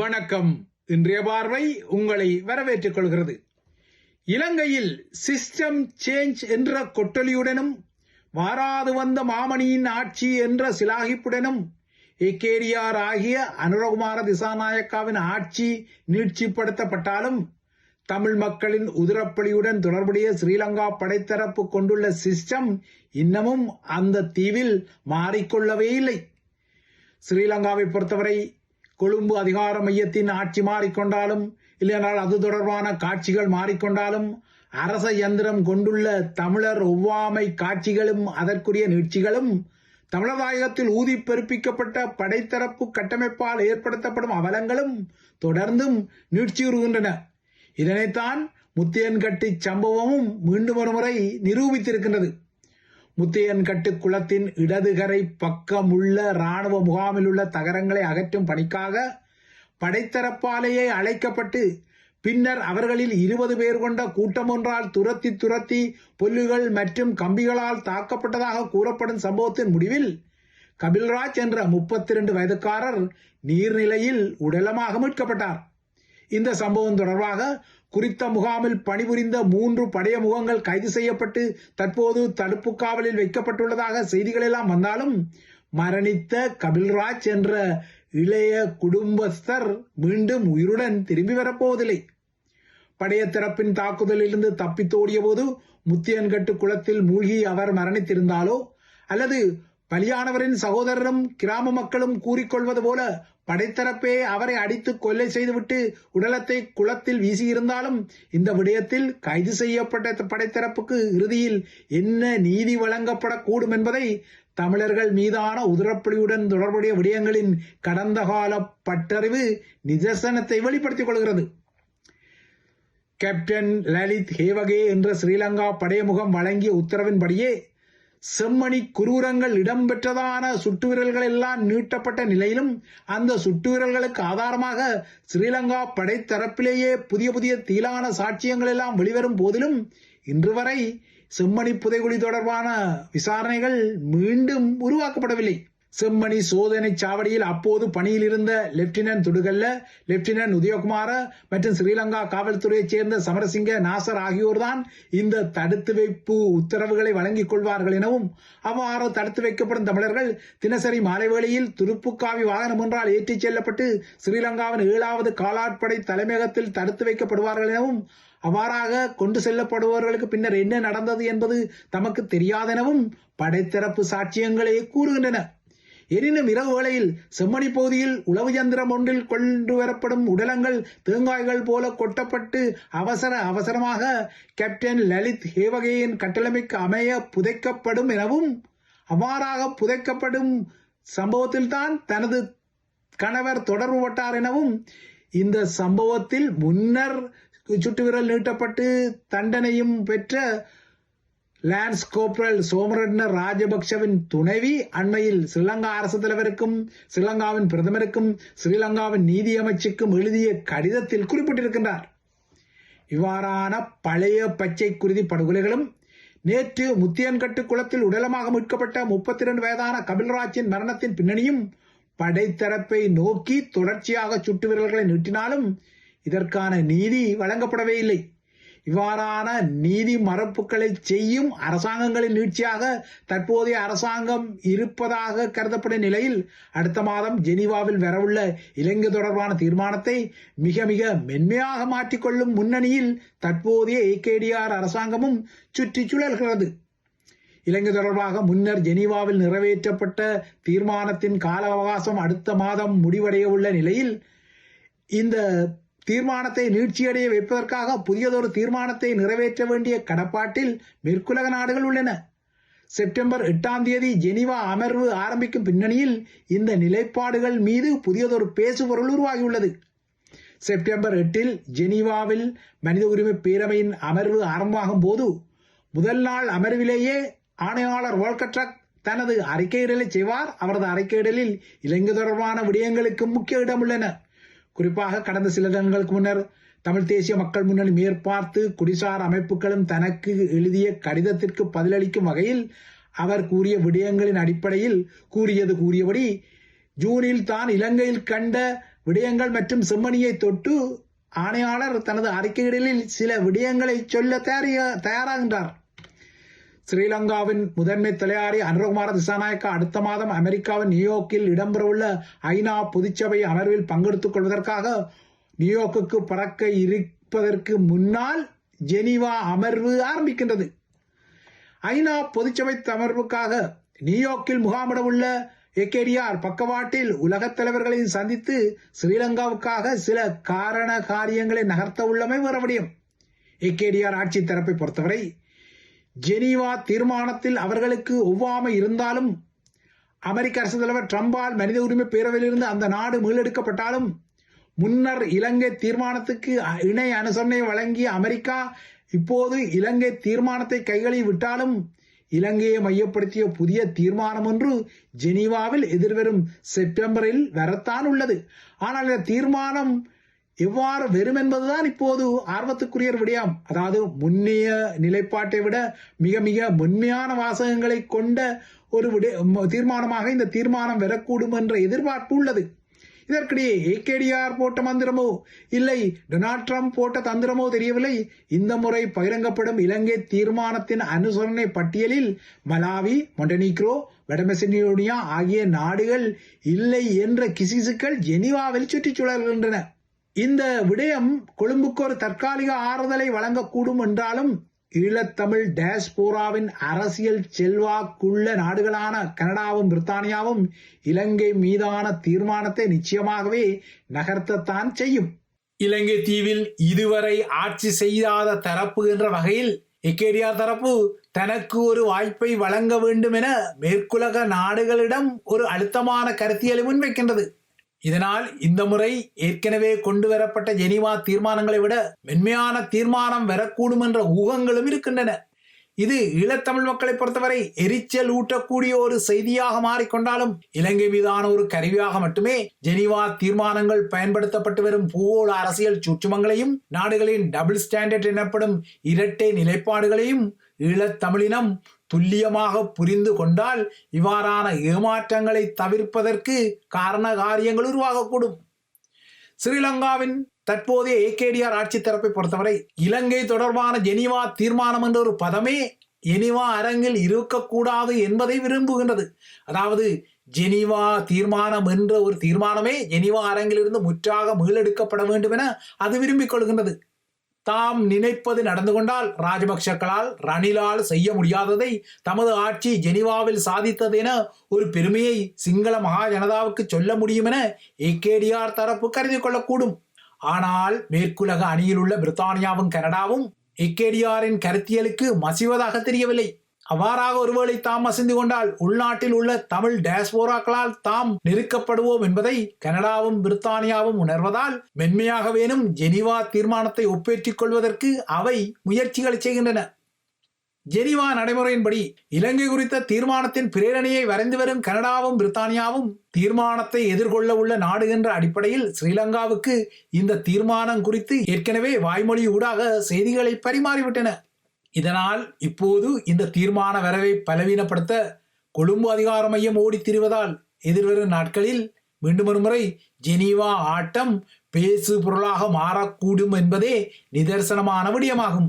வணக்கம். இன்றைய பார்வை உங்களை வரவேற்றுக் கொள்கிறது. இலங்கையில் சிஸ்டம் சேஞ்ச் என்ற கொட்டொலியுடனும் வாராது வந்த மாமணியின் ஆட்சி என்ற சிலாகிப்புடனும் ஏகேடிஆர் ஆகிய அனுரகுமார திசாநாயக்காவின் ஆட்சி நீட்சிப்படுத்தப்பட்டாலும் தமிழ் மக்களின் உதிரப்பலியுடன் தொடர்புடைய ஸ்ரீலங்கா படைத்தரப்பு கொண்டுள்ள சிஸ்டம் இன்னமும் அந்த தீவில் மாறிக்கொள்ளவே இல்லை. ஸ்ரீலங்காவை பொறுத்தவரை கொழும்பு அதிகார மையத்தின் ஆட்சி மாறிக்கொண்டாலும் இல்லைனால் அது தொடர்பான காட்சிகள் மாறிக்கொண்டாலும் அரச யந்திரம் கொண்டுள்ள தமிழர் ஒவ்வாமை காட்சிகளும் அதற்குரிய நீட்சிகளும் தமிழதாயகத்தில் ஊதி பெருப்பிக்கப்பட்ட படைத்தரப்பு கட்டமைப்பால் ஏற்படுத்தப்படும் அவலங்களும் தொடர்ந்தும் நீட்சியுறுகின்றன. இதனைத்தான் முத்தியன்கட்டி சம்பவமும் மீண்டும் ஒருமுறை நிரூபித்திருக்கின்றது. முத்தையன்கட்டு குளத்தின் இடதுகரை பக்கமுள்ள இராணுவ முகாமில் உள்ள தகரங்களை அகற்றும் பணிக்காக படைத்தரப்பாலேயே அழைக்கப்பட்டு பின்னர் அவர்களில் இருபது பேர் கொண்ட கூட்டம் ஒன்றால் துரத்தி துரத்தி புல்லுகள் மற்றும் கம்பிகளால் தாக்கப்பட்டதாக கூறப்படும் சம்பவத்தின் முடிவில் கபில்ராஜ் என்ற முப்பத்தி ரெண்டு வயதுக்காரர் நீர்நிலையில் உடலமாக மீட்கப்பட்டார். இந்த சம்பவம் தொடர்பாக குறித்த முகாமில் பணிபுரிந்த மூன்று படைய முகங்கள் கைது செய்யப்பட்டு தற்போது தடுப்பு காவலில் வைக்கப்பட்டுள்ளதாக செய்திகள் எல்லாம் வந்தாலும் மரணித்த கபில்ராஜ் என்ற இளைய குடும்பஸ்தர் மீண்டும் உயிருடன் திரும்பி வரப்போவதில்லை. படைய தரப்பின் தாக்குதலிலிருந்து தப்பித்தோடிய போது முத்தியன்கட்டு குளத்தில் மூழ்கி அவர் மரணித்திருந்தாலோ அல்லது பலியானவரின் சகோதரரும் கிராம மக்களும் கூறிக்கொள்வது போல படைத்தரப்பே அவரை அடித்து கொலை செய்துவிட்டு உடலத்தை குளத்தில் வீசியிருந்தாலும் இந்த விடயத்தில் கைது செய்யப்பட்ட படைத்தரப்புக்கு இறுதியில் என்ன நீதி வழங்கப்படக்கூடும் என்பதை தமிழர்கள் மீதான உதிரப்புலியுடன் தொடர்புடைய விடயங்களின் கடந்த கால பட்டறிவு நிதர்சனத்தை வெளிப்படுத்திக் கொள்கிறது. கேப்டன் லலித் ஹேவகே என்ற ஸ்ரீலங்கா படையமுகம் வழங்கிய உத்தரவின்படியே செம்மணி குரூரங்கள் இடம்பெற்றதான சுட்டுவிரல்கள் எல்லாம் நீட்டப்பட்ட நிலையிலும் அந்த சுட்டுவிரல்களுக்கு ஆதாரமாக ஸ்ரீலங்கா படைத்தரப்பிலேயே புதிய புதிய தீலான சாட்சியங்கள் எல்லாம் வெளிவரும் போதிலும் இன்று வரை செம்மணி புதைகுழி தொடர்பான விசாரணைகள் மீண்டும் உருவாக்கப்படவில்லை. செம்மணி சோதனை சாவடியில் அப்போது பணியில் இருந்த லெப்டினன்ட் துடுகல்ல லெப்டினன்ட் உதயகுமார மற்றும் ஸ்ரீலங்கா காவல்துறையைச் சேர்ந்த சமரசிங்க நாசர் ஆகியோர்தான் இந்த தடுத்து வைப்பு உத்தரவுகளை வழங்கிக் கொள்வார்கள் எனவும் அவ்வாறு தடுத்து வைக்கப்படும் தமிழர்கள் தினசரி மாலை வேளையில் துருப்புக்காவி வாகனம் ஒன்றால் ஏற்றிச் செல்லப்பட்டு ஸ்ரீலங்காவின் ஏழாவது காலாட்படை தலைமையகத்தில் தடுத்து வைக்கப்படுவார்கள் எனவும் அவ்வாறாக கொண்டு செல்லப்படுபவர்களுக்கு பின்னர் என்ன நடந்தது என்பது தமக்கு தெரியாதெனவும் படைத்தரப்பு சாட்சியங்களே கூறுகின்றன. எனினும் இரவு வேளையில் செம்மணி பகுதியில் உளவு யந்திரம் ஒன்றில் கொண்டு வரப்படும் உடலங்கள் தேங்காய்கள் போல கொட்டப்பட்டு அவசர அவசரமாக கேப்டன் லலித் ஹேவகையின் கட்டளமைக்கு அமைய புதைக்கப்படும் எனவும் அவ்வாறாக புதைக்கப்படும் சம்பவத்தில்தான் தனது கணவர் தொடர்பு பட்டார் எனவும் இந்த சம்பவத்தில் முன்னர் சுட்டுவிரல் நீட்டப்பட்டு தண்டனையும் பெற்ற லான்ஸ் கோப்ரல் சோமரட்ன ராஜபக்சவின் துணைவி அண்மையில் ஸ்ரீலங்கா அரசு தலைவருக்கும் ஸ்ரீலங்காவின் பிரதமருக்கும் ஸ்ரீலங்காவின் நீதி அமைச்சுக்கும் எழுதிய கடிதத்தில் குறிப்பிட்டிருக்கின்றார். இவ்வாறான பழைய பச்சை குருதி படுகொலைகளும் நேற்று முத்தியன்கட்டு குளத்தில் உடலமாக மீட்கப்பட்ட முப்பத்தி இரண்டு வயதான கபில்ராஜின் மரணத்தின் பின்னணியும் படைத்தரப்பை நோக்கி தொடர்ச்சியாக சுட்டு வீரர்களை நீட்டினாலும் இதற்கான நீதி வழங்கப்படவே இல்லை. இவ்வாறான நீதி மறப்புகளை செய்யும் அரசாங்கங்களின் நீட்சியாக தற்போதைய அரசாங்கம் இருப்பதாக கருதப்படும் நிலையில் அடுத்த மாதம் ஜெனீவாவில் வரவுள்ள இலங்கை தொடர்பான தீர்மானத்தை மிக மிக மென்மையாக மாற்றிக்கொள்ளும் முன்னணியில் தற்போதைய ஏகேடிஆர் அரசாங்கமும் சுற்றி சுழல்கிறது இலங்கை தொடர்பாக முன்னர் ஜெனீவாவில் நிறைவேற்றப்பட்ட தீர்மானத்தின் கால அவகாசம் அடுத்த மாதம் முடிவடைய உள்ள நிலையில் இந்த தீர்மானத்தை நீட்சியடைய வைப்பதற்காக புதியதொரு தீர்மானத்தை நிறைவேற்ற வேண்டிய கடப்பாட்டில் மேற்குலக நாடுகள் உள்ளன. செப்டம்பர் எட்டாம் தேதி ஜெனிவா அமர்வு ஆரம்பிக்கும் பின்னணியில் இந்த நிலைப்பாடுகள் மீது புதியதொரு பேசுபொருள் உருவாகியுள்ளது. செப்டம்பர் எட்டில் ஜெனீவாவில் மனித உரிமை பேரவையின் அமர்வு ஆரம்பமாகும் போது முதல் நாள் அமர்விலேயே ஆணையாளர் வோல்கட்ரக் தனது அறிக்கையிடலை செய்வார். அவரது அறிக்கையிடலில் இலங்கை தொடர்பான விடயங்களுக்கு முக்கிய இடம் உள்ளன குறிப்பாக கடந்த சில தினங்களுக்கு முன்னர் தமிழ் தேசிய மக்கள் முன்னணி மேற்பார்த்து குடிசார் அமைப்புகளும் தனக்கு எழுதிய கடிதத்திற்கு பதிலளிக்கும் வகையில் அவர் கூறிய விடயங்களின் அடிப்படையில் கூறியது கூறியபடி ஜூனில் தான் இலங்கையில் கண்ட விடயங்கள் மற்றும் செம்மணியை தொட்டு ஆணையாளர் தனது அறிக்கையிடலில் சில விடயங்களை சொல்ல தயாரிக- தயாராகின்றார். ஸ்ரீலங்காவின் முதன்மை தலையாரி அனுரகுமார திசாநாயக்கா அடுத்த மாதம் அமெரிக்காவின் நியூயார்க்கில் இடம்பெறவுள்ள ஐநா பொதுச்சபை அமர்வில் பங்கெடுத்துக் கொள்வதற்காக நியூயார்க்குக்கு பறக்க இருப்பதற்கு முன்னால் ஜெனீவா அமர்வு ஆரம்பிக்கின்றது. ஐநா பொதுச்சபை அமர்வுக்காக நியூயார்க்கில் முகாமிட உள்ள ஏகேடிஆர் பக்கவாட்டில் உலகத் தலைவர்களையும் சந்தித்து ஸ்ரீலங்காவுக்காக சில காரண காரியங்களை நகர்த்த உள்ளமை வேற எக்கேடிஆர் ஏகேடிஆர் ஆட்சி தரப்பை பொறுத்தவரை ஜெனீவா தீர்மானத்தில் அவர்களுக்கு ஒவ்வாமை இருந்தாலும் அமெரிக்க அரசு தலைவர் ட்ரம்பால் மனித உரிமை பேரவையிலிருந்து அந்த நாடு மீளெடுக்கப்பட்டாலும் முன்னர் இலங்கை தீர்மானத்துக்கு இணை அனுசரணை வழங்கிய அமெரிக்கா இப்போது இலங்கை தீர்மானத்தை கைகளில் விட்டாலும் இலங்கையை மையப்படுத்திய புதிய தீர்மானம் ஒன்று ஜெனீவாவில் எதிர்வரும் செப்டம்பரில் வரத்தான் உள்ளது. ஆனால் இந்த தீர்மானம் எவ்வாறு வெறும் என்பதுதான் இப்போது ஆர்வத்துக்குரிய விடயம். அதாவது முன்னைய நிலைப்பாட்டை விட மிக மிக மென்மையான வாசகங்களை கொண்ட ஒரு விட தீர்மானமாக இந்த தீர்மானம் வரக்கூடும் என்ற எதிர்பார்ப்பு உள்ளது. இதற்கிடையே ஏகேடிஆர் போட்ட மந்திரமோ இல்லை டொனால்ட் ட்ரம்ப் போட்ட தந்திரமோ தெரியவில்லை. இந்த முறை பகிரங்கப்படும் இலங்கை தீர்மானத்தின் அனுசரணை பட்டியலில் மலாவி மொண்டனிக்ரோ வடமெசனியோனியா ஆகிய நாடுகள் இல்லை என்ற கிசிசுக்கள் ஜெனிவாவில் சுற்றிச் சுழல்கின்றன. இந்த விடயம் கொழும்புக்கு ஒரு தற்காலிக ஆறுதலை வழங்கக்கூடும் என்றாலும் ஈழத்தமிழ் டேஸ்போராவின் அரசியல் செல்வாக்குள்ள நாடுகளான கனடாவும் பிரித்தானியாவும் இலங்கை மீதான தீர்மானத்தை நிச்சயமாகவே நகர்த்தத்தான் செய்யும். இலங்கை தீவில் இதுவரை ஆட்சி செய்யாத தரப்பு என்ற வகையில் எக்கேடியா தரப்பு தனக்கு ஒரு வாய்ப்பை வழங்க வேண்டும் என மேற்குலக நாடுகளிடம் ஒரு அழுத்தமான கருத்தியலை முன்வைக்கின்றது. இதனால் இந்த முறை ஏற்கனவே கொண்டு வரப்பட்ட ஜெனிவா தீர்மானங்களை விட மென்மையான தீர்மானம் வரக்கூடும் என்ற ஊகங்களும் இருக்கின்றன. இது ஈழத்தமிழ் மக்களை பொறுத்தவரை எரிச்சல் ஊட்டக்கூடிய ஒரு செய்தியாக மாறிக்கொண்டாலும் இலங்கை மீதான ஒரு கருவியாக மட்டுமே ஜெனீவா தீர்மானங்கள் பயன்படுத்தப்பட்டு வரும் பூகோள அரசியல் சுற்றுமங்களையும் நாடுகளின் டபுள் ஸ்டாண்டர்ட் எனப்படும் இரட்டை நிலைப்பாடுகளையும் ஈழத்தமிழினம் துல்லியமாக புரிந்து கொண்டால் இவ்வாறான ஏமாற்றங்களை தவிர்ப்பதற்கு காரண காரியங்கள் உருவாகக்கூடும். ஸ்ரீலங்காவின் தற்போதைய ஏகேடிஆர் ஆட்சி தரப்பை பொறுத்தவரை இலங்கை தொடர்பான ஜெனிவா தீர்மானம் என்ற ஒரு பதமே ஜெனிவா அரங்கில் இருக்கக்கூடாது என்பதை விரும்புகின்றது. அதாவது ஜெனிவா தீர்மானம் என்ற ஒரு தீர்மானமே ஜெனிவா அரங்கிலிருந்து முற்றாக மீளெடுக்கப்பட வேண்டும் என அது விரும்பிக் கொள்கின்றது. தாம் நினைப்பது நடந்து கொண்டால் ராஜபக்சக்களால் ரணிலால் செய்ய முடியாததை தமது ஆட்சி ஜெனிவாவில் சாதித்தது என ஒரு பெருமையை சிங்கள மகா ஜனதாவுக்கு சொல்ல முடியும் என ஏகேடிஆர் தரப்பு கருதி கொள்ளக்கூடும். ஆனால் மேற்குலக அணியில் உள்ள பிரித்தானியாவும் கனடாவும் ஏகேடிஆரின் கருத்தியலுக்கு மசிவதாக தெரியவில்லை. அவ்வாறாக ஒருவேளை தாம் அசைந்து கொண்டால் உள்நாட்டில் உள்ள தமிழ் டேஸ்போராக்களால் தாம் நெருக்கப்படுவோம் என்பதை கனடாவும் பிரித்தானியாவும் உணர்வதால் மென்மையாகவேனும் ஜெனீவா தீர்மானத்தை ஒப்பேற்றிக் கொள்வதற்கு அவை முயற்சிகளை செய்கின்றன. ஜெனீவா நடைமுறையின்படி இலங்கை குறித்த தீர்மானத்தின் பிரேரணையை வரைந்து வரும் கனடாவும் பிரித்தானியாவும் தீர்மானத்தை எதிர்கொள்ள உள்ள நாடு என்ற அடிப்படையில் ஸ்ரீலங்காவுக்கு இந்த தீர்மானம் குறித்து ஏற்கனவே வாய்மொழி ஊடாக செய்திகளை பரிமாறிவிட்டன. இதனால் இப்போது இந்த தீர்மான வரவை பலவீனப்படுத்த கொழும்பு அதிகார மையம் ஓடித் திரிவதால் எதிர்வரும் நாட்களில் மீண்டும் ஒருமுறை ஜெனீவா ஆட்டம் பேசு பொருளாக மாறக்கூடும் என்பதே நிதர்சனமான விடயமாகும்.